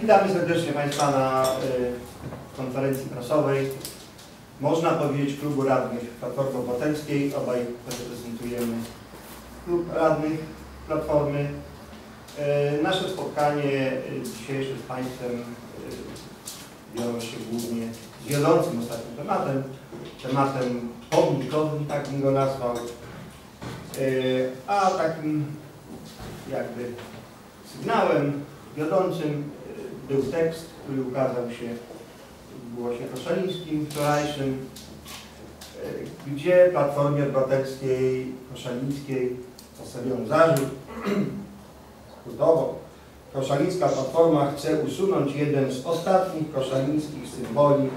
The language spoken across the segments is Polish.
Witamy serdecznie Państwa na y, konferencji prasowej. Można powiedzieć klubu radnych Platformy Obywatelskiej. Obaj reprezentujemy klub radnych Platformy. Y, nasze spotkanie y, dzisiejsze z Państwem wiąże się głównie z wiodącym ostatnim tematem, tematem pomnikowym, tak bym go nazwał, a takim jakby sygnałem wiodącym y, był tekst, który ukazał się w głosie koszalińskim wczorajszym, y, gdzie Platformie Obywatelskiej Koszalińskiej postawiono zarzut skrótowo. Koszalińska Platforma chce usunąć jeden z ostatnich koszalińskich symboli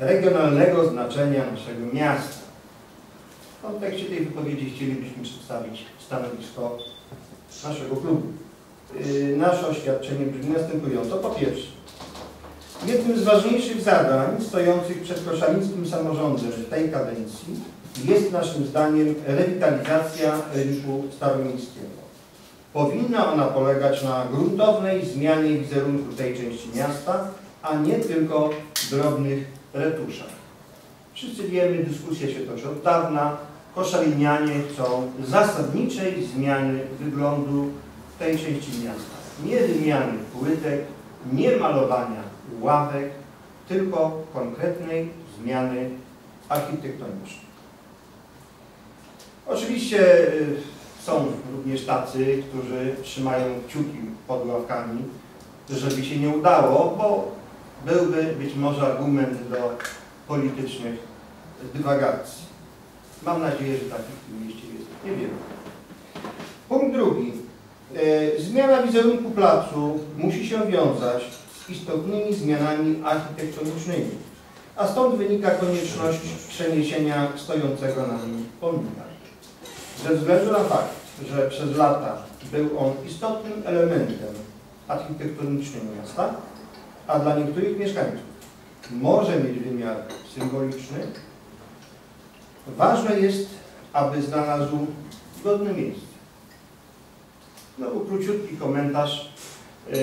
regionalnego znaczenia naszego miasta. W kontekście tej wypowiedzi chcielibyśmy przedstawić stanowisko naszego klubu. Yy, Nasze oświadczenie brzmi następująco. Po pierwsze, jednym z ważniejszych zadań stojących przed koszalińskim samorządem w tej kadencji jest naszym zdaniem rewitalizacja rynku staromiejskiego. Powinna ona polegać na gruntownej zmianie wizerunku tej części miasta, a nie tylko drobnych retuszach. Wszyscy wiemy, dyskusja się toczy od dawna. Koszalinianie chcą zasadniczej zmiany wyglądu tej części miasta. Nie wymiany płytek, nie malowania ławek, tylko konkretnej zmiany architektonicznej. Oczywiście y, są również tacy, którzy trzymają kciuki pod ławkami, żeby się nie udało, bo byłby być może argument do politycznych dywagacji. Mam nadzieję, że takich w tym mieście jest niewiele. Punkt drugi. E, Zmiana wizerunku placu musi się wiązać z istotnymi zmianami architektonicznymi, a stąd wynika konieczność przeniesienia stojącego na nim pomnika. Ze względu na fakt, że przez lata był on istotnym elementem architektonicznym miasta, a dla niektórych mieszkańców może mieć wymiar symboliczny, ważne jest, aby znalazł godne miejsce. Znowu króciutki komentarz. Yy,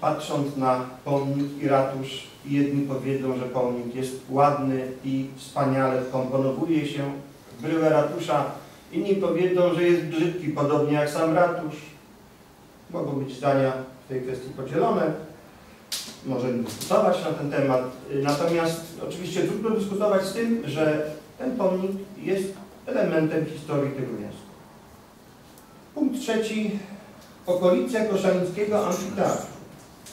patrząc na pomnik i ratusz, jedni powiedzą, że pomnik jest ładny i wspaniale wkomponowuje się w bryłę ratusza, inni powiedzą, że jest brzydki, podobnie jak sam ratusz. Mogą być zdania w tej kwestii podzielone. Możemy dyskutować na ten temat. Natomiast oczywiście trudno dyskutować z tym, że ten pomnik jest elementem historii tego miasta. Punkt trzeci. Okolice Koszalińskiego Amfiteatru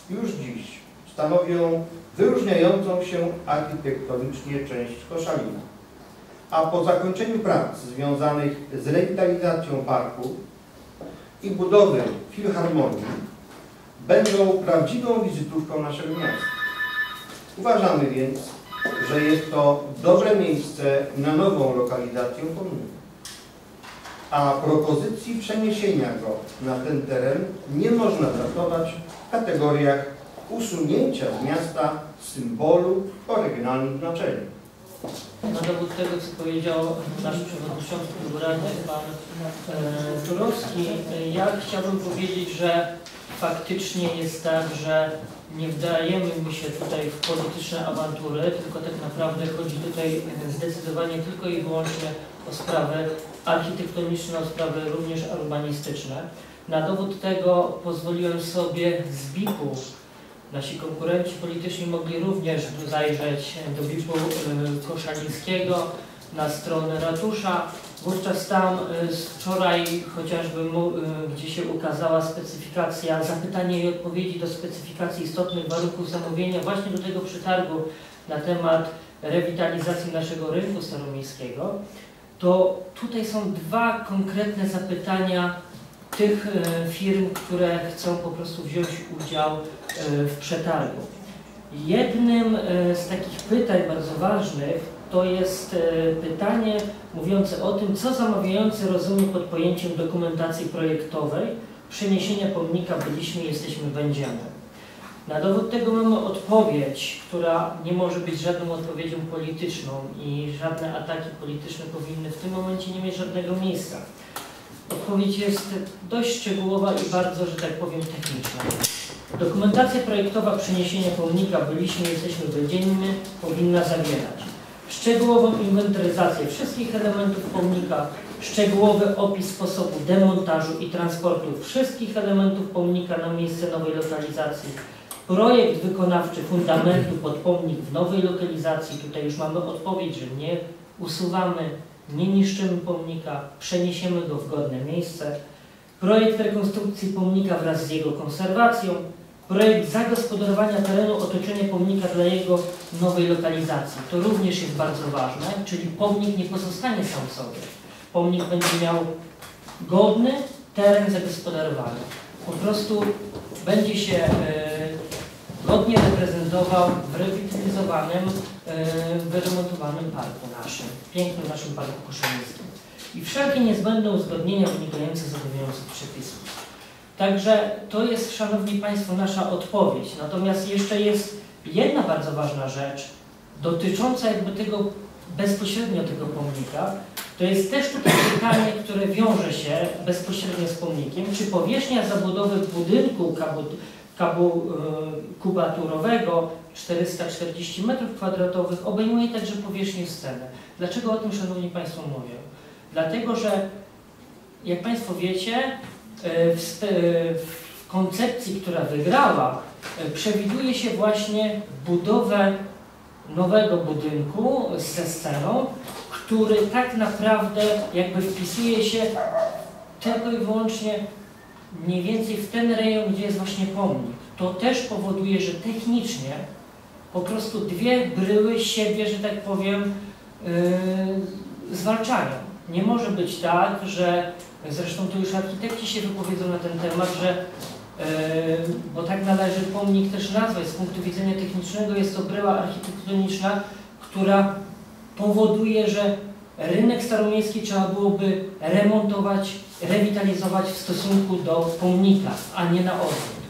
już dziś stanowią wyróżniającą się architektonicznie część Koszalina. A po zakończeniu prac związanych z rewitalizacją parku i budową filharmonii będą prawdziwą wizytówką naszego miasta. Uważamy więc, że jest to dobre miejsce na nową lokalizację pomnika. A propozycji przeniesienia go na ten teren nie można traktować w kategoriach usunięcia z miasta symbolu o regionalnym znaczeniu. Na dowód tego, co powiedział nasz przewodniczący klubu radnych, pan e, Turowski, ja chciałbym powiedzieć, że faktycznie jest tak, że nie wdajemy my się tutaj w polityczne awantury, tylko tak naprawdę chodzi tutaj zdecydowanie tylko i wyłącznie o sprawy architektoniczne, o sprawy również urbanistyczne. Na dowód tego pozwoliłem sobie z BIP-u Nasi konkurenci polityczni mogli również zajrzeć do BIP-u y, Koszalińskiego na stronę ratusza. Wówczas tam y, wczoraj chociażby y, gdzie się ukazała specyfikacja, zapytanie i odpowiedzi do specyfikacji istotnych warunków zamówienia właśnie do tego przetargu na temat rewitalizacji naszego rynku staromiejskiego, to tutaj są dwa konkretne zapytania tych e, firm, które chcą po prostu wziąć udział w przetargu. Jednym z takich pytań bardzo ważnych to jest pytanie mówiące o tym, co zamawiający rozumie pod pojęciem dokumentacji projektowej przeniesienia pomnika byliśmy, jesteśmy, będziemy. Na dowód tego mamy odpowiedź, która nie może być żadną odpowiedzią polityczną i żadne ataki polityczne powinny w tym momencie nie mieć żadnego miejsca. odpowiedź jest dość szczegółowa i bardzo, że tak powiem, techniczna. Dokumentacja projektowa przeniesienia pomnika byliśmy, jesteśmy będziemy powinna zawierać szczegółową inwentaryzację wszystkich elementów pomnika, szczegółowy opis sposobu demontażu i transportu wszystkich elementów pomnika na miejsce nowej lokalizacji, projekt wykonawczy fundamentu pod pomnik w nowej lokalizacji. Tutaj już mamy odpowiedź, że nie usuwamy, nie niszczymy pomnika, przeniesiemy go w godne miejsce. Projekt rekonstrukcji pomnika wraz z jego konserwacją, projekt zagospodarowania terenu otoczenia pomnika dla jego nowej lokalizacji. To również jest bardzo ważne, czyli pomnik nie pozostanie sam sobie. Pomnik będzie miał godny teren zagospodarowany. Po prostu będzie się e, godnie reprezentował w rewitalizowanym, e, wyremontowanym parku naszym, pięknym naszym parku koszalińskim. I wszelkie niezbędne uzgodnienia wynikające z obowiązujących przepisów. Także to jest, Szanowni Państwo, nasza odpowiedź. Natomiast jeszcze jest jedna bardzo ważna rzecz dotycząca jakby tego bezpośrednio tego pomnika. To jest też tutaj pytanie, które wiąże się bezpośrednio z pomnikiem. Czy powierzchnia zabudowy budynku kabu, kabu, e, kubaturowego 440 m2 obejmuje także powierzchnię scenę? Dlaczego o tym, Szanowni Państwo, mówię? Dlatego, że jak Państwo wiecie, w, spe- w koncepcji, która wygrała, e, przewiduje się właśnie budowę nowego budynku ze sceną, który tak naprawdę jakby wpisuje się tylko i wyłącznie mniej więcej w ten rejon, gdzie jest właśnie pomnik. To też powoduje, że technicznie po prostu dwie bryły siebie, że tak powiem, yy, zwalczają. Nie może być tak, że zresztą tu już architekci się wypowiedzą na ten temat, że yy, bo tak należy pomnik też nazwać z punktu widzenia technicznego, jest to bryła architektoniczna, która powoduje, że rynek staromiejski trzeba byłoby remontować, rewitalizować w stosunku do pomnika, a nie na odwrót.